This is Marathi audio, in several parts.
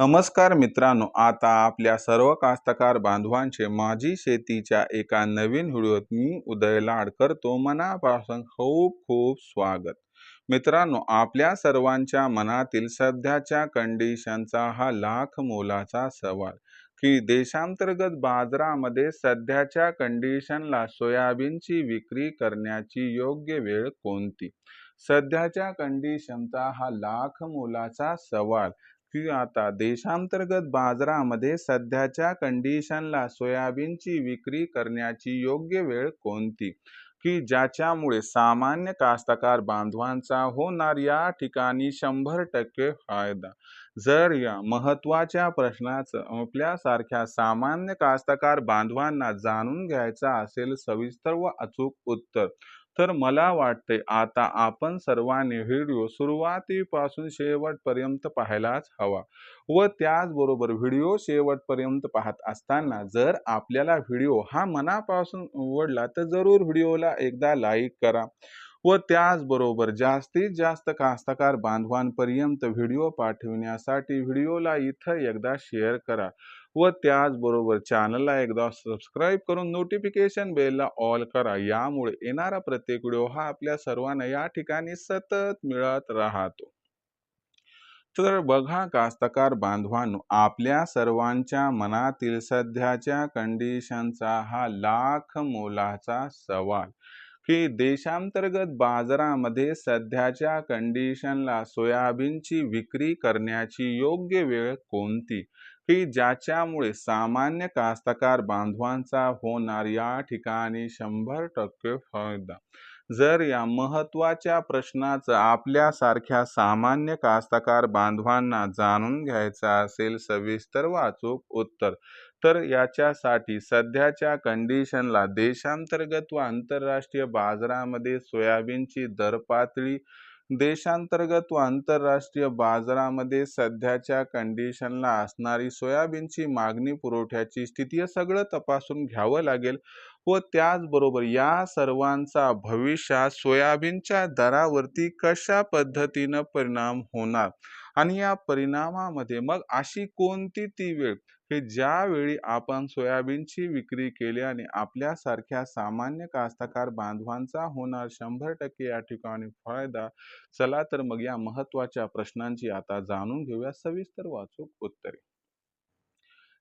नमस्कार मित्रांनो आता आपल्या सर्व कास्तकार बांधवांचे माझी शेतीच्या एका नवीन व्हिडिओत मी उदय लाड करतो. मनापासून खूप खूप स्वागत. मित्रांनो आपल्या सर्वांच्या मनातील सध्याच्या कंडिशनचा हा लाख मोलाचा सवाल की देशांतर्गत बाजारामध्ये सध्याच्या कंडिशनला सोयाबीनची विक्री करण्याची योग्य वेळ कोणती? सध्याच्या कंडिशनचा हा लाख मोलाचा सवाल की आता देशांतर्गत बाजारामध्ये सध्याच्या कंडिशनला सोयाबीनची विक्री करण्याची योग्य वेळ कोणती? की ज्याच्यामुळे सामान्य कास्तकार बांधवांचा होणार या ठिकाणी शंभर टक्के फायदा? जर या महत्त्वाच्या प्रश्नाचं आपल्यासारख्या सामान्य कास्तकार बांधवांना जाणून घ्यायचा असेल सविस्तर व अचूक उत्तर तर मला वाटते आता आपण सर्वांनी व्हिडिओ सुरुवातीपासून शेवटपर्यंत पाहायलाच हवा व त्याचबरोबर व्हिडिओ शेवटपर्यंत पाहत असताना जर आपल्याला व्हिडिओ हा मनापासून आवडला तर जरूर व्हिडिओला एकदा लाईक करा व त्याचबरोबर जास्तीत जास्त कास्तकार बांधवांपर्यंत व्हिडिओ पाठविण्यासाठी व्हिडिओला इथं एकदा शेअर करा. व त्याचबरोबर चॅनलला एकदा सबस्क्राईब करून नोटिफिकेशन बेलला ऑल करा. यामुळे येणारा प्रत्येक व्हिडिओ हा आपल्या सर्वांना या ठिकाणी सतत मिळत राहतो. तर बघा कास्तकार बांधवांनो आपल्या सर्वांच्या मनातील सध्याच्या कंडिशनचा हा लाख मोलाचा सवाल. की देशांतर्गत बाजारामध्ये सध्याच्या कंडिशनला सोयाबीनची विक्री करण्याची योग्य वेळ कोणती? की ज्याच्यामुळे सामान्य कास्तकार बांधवांचा होणार या ठिकाणी शंभर टक्के फायदा. जर या महत्त्वाच्या प्रश्नाचं आपल्यासारख्या सामान्य कास्तकार बांधवांना जाणून घ्यायचं असेल सविस्तर वाचूक उत्तर तर याच्यासाठी सध्याच्या कंडिशनला देशांतर्गत व आंतरराष्ट्रीय बाजारामध्ये सोयाबीनची दर पातळी देशांतर्गत व आंतरराष्ट्रीय बाजारामध्ये सध्याच्या कंडिशनला असणारी सोयाबीनची मागणी पुरवठ्याची स्थिती सगळं तपासून घ्यावं लागेल व त्याचबरोबर या सर्वांचा भविष्यात सोयाबीनच्या दरावरती कशा पद्धतीनं परिणाम होणार? आणि या परिणामामध्ये मग अशी कोणती ती वेळ? की ज्यावेळी आपण सोयाबीनची विक्री केल्याने आपल्यासारख्या सामान्य कास्तकार बांधवांचा होणार शंभर टक्के या ठिकाणी फायदा चला तर मग या महत्त्वाच्या प्रश्नांची आता जाणून घेऊया सविस्तर वाचूक उत्तरे.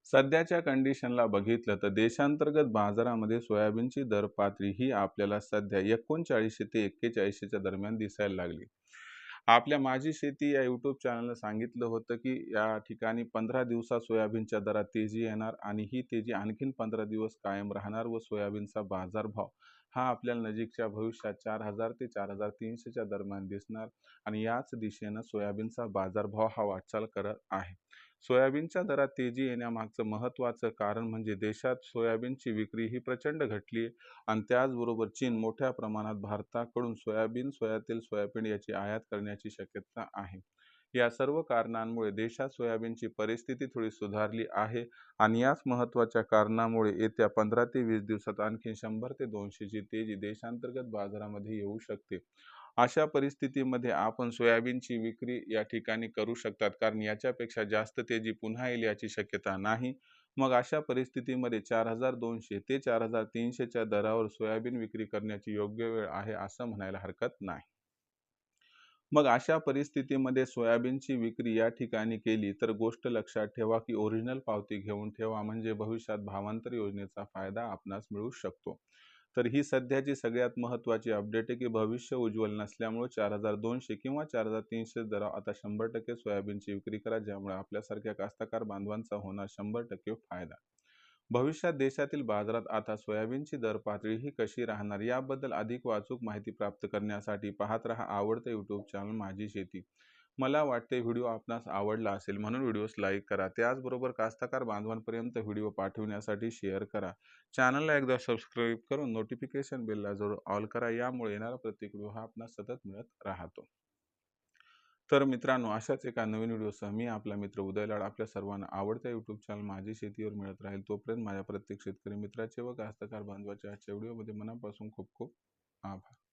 सध्याच्या कंडिशनला बघितलं तर देशांतर्गत बाजारामध्ये सोयाबीनची दर पातळी ही आपल्याला सध्या एकोणचाळीसशे ते एक्केचाळीसशेच्या दरम्यान दिसायला लागली. आपल्या माझी शेती या यूट्यूब चॅनलनं सांगितलं होतं की या ठिकाणी पंधरा दिवसात सोयाबीनच्या दरात तेजी येणार आणि ही तेजी आणखीन पंधरा दिवस कायम राहणार व सोयाबीनचा बाजारभाव हा आपल्याला नजीकच्या भविष्यात चार हजार ते चार हजार तीनशेच्या दरम्यान दिसणार आणि याच दिशेनं सोयाबीनचा बाजारभाव हा वाटचाल करत आहे. सोयाबीनच्या दरात तेजी येण्यामागचं महत्त्वाचं कारण म्हणजे देशात सोयाबीनची विक्री ही प्रचंड घटली आणि त्याचबरोबर चीन मोठ्या प्रमाणात भारताकडून सोयाबीन सोयातील सोयाबीन याची आयात करण्याची शक्यता आहे. या सर्व कारणांमुळे देशात सोयाबीनची परिस्थिती थोडी सुधारली आहे आणि याच महत्त्वाच्या कारणामुळे येत्या पंधरा ते वीस दिवसात आणखी शंभर ते दोनशेची तेजी देशांतर्गत बाजारामध्ये येऊ शकते. अशा परिस्थितीमध्ये आपण सोयाबीनची विक्री या ठिकाणी करू शकतात कारण याच्यापेक्षा जास्त तेजी पुन्हा येईल याची शक्यता नाही. मग अशा परिस्थितीमध्ये चार हजार दोनशे ते चार हजार तीनशेच्या दरावर सोयाबीन विक्री करण्याची योग्य वेळ आहे असं म्हणायला हरकत नाही. मग अशा परिस्थितीमध्ये सोयाबीनची विक्री या ठिकाणी केली तर गोष्ट लक्षात ठेवा की ओरिजिनल पावती घेऊन ठेवा म्हणजे भविष्यात भावांतर योजनेचा फायदा आपणास मिळू शकतो. तर ही सध्याची सगळ्यात महत्त्वाची अपडेट आहे की भविष्य उज्ज्वल नसल्यामुळे चार हजार दोनशे किंवा चार हजार तीनशे दरा आता शंभर टक्के सोयाबीनची विक्री करा ज्यामुळे आपल्यासारख्या कास्तकार बांधवांचा होणार शंभर टक्के फायदा. भविष्यात देशातील बाजारात आता सोयाबीनची दर पातळी ही कशी राहणार याबद्दल अधिक वाचूक माहिती प्राप्त करण्यासाठी पाहत रहा आवडतं यूट्यूब चॅनल माझी शेती. मला वाटते व्हिडिओ आपणास आवडला असेल म्हणून व्हिडिओस लाईक करा. त्याचबरोबर कास्तकार बांधवांपर्यंत व्हिडिओ पाठवण्यासाठी शेअर करा. चॅनलला एकदा सबस्क्राईब करून नोटिफिकेशन बेलला जरूर ऑल करा. यामुळे येणारा प्रत्येक व्हिडिओ हा आपणास सतत मिळत राहतो. तर मित्रांनो अशाच एका नवीन व्हिडिओसह मी आपला मित्र उदय लाड आपल्या सर्वांना आवडत्या यूट्यूब चॅनल माझी शेतीवर मिळत राहील तोपर्यंत माझ्या प्रत्येक शेतकरी मित्राचे व कास्तकार बांधवाच्या आजच्या व्हिडिओमध्ये मनापासून खूप खूप आभार.